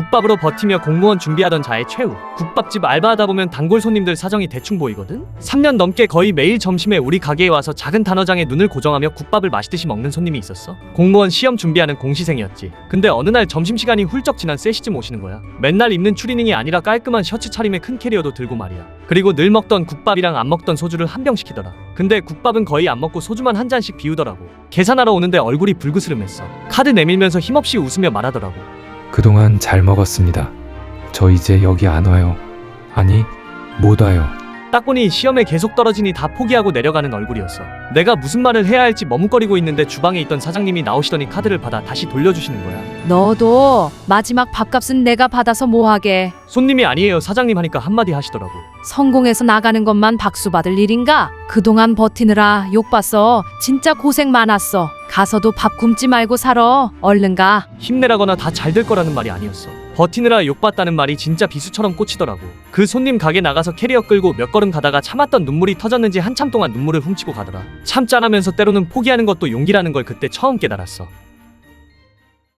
국밥으로 버티며 공무원 준비하던 자의 최후. 국밥집 알바하다 보면 단골 손님들 사정이 대충 보이거든? 3년 넘게 거의 매일 점심에 우리 가게에 와서 작은 단어장에 눈을 고정하며 국밥을 마시듯이 먹는 손님이 있었어. 공무원 시험 준비하는 공시생이었지. 근데 어느 날 점심시간이 훌쩍 지난 세시즘 오시는 거야. 맨날 입는 추리닝이 아니라 깔끔한 셔츠 차림에 큰 캐리어도 들고 말이야. 그리고 늘 먹던 국밥이랑 안 먹던 소주를 한 병 시키더라. 근데 국밥은 거의 안 먹고 소주만 한 잔씩 비우더라고. 계산하러 오는데 얼굴이 불그스름했어. 카드 내밀면서 힘없이 웃으며 말하더라고. 그동안 잘 먹었습니다. 저 이제 여기 안 와요. 아니, 못 와요. 딱 보니 시험에 계속 떨어지니 다 포기하고 내려가는 얼굴이었어. 내가 무슨 말을 해야 할지 머뭇거리고 있는데 주방에 있던 사장님이 나오시더니 카드를 받아 다시 돌려주시는 거야. 너도 마지막 밥값은 내가 받아서 뭐하게. 손님이 아니에요 사장님 하니까 한마디 하시더라고. 성공해서 나가는 것만 박수 받을 일인가? 그동안 버티느라 욕 봤어. 진짜 고생 많았어. 가서도 밥 굶지 말고 살아. 얼른 가. 힘내라거나 다 잘 될 거라는 말이 아니었어. 버티느라 욕받다는 말이 진짜 비수처럼 꽂히더라고. 그 손님 가게 나가서 캐리어 끌고 몇 걸음 가다가 참았던 눈물이 터졌는지 한참 동안 눈물을 훔치고 가더라. 참 짠하면서 때로는 포기하는 것도 용기라는 걸 그때 처음 깨달았어.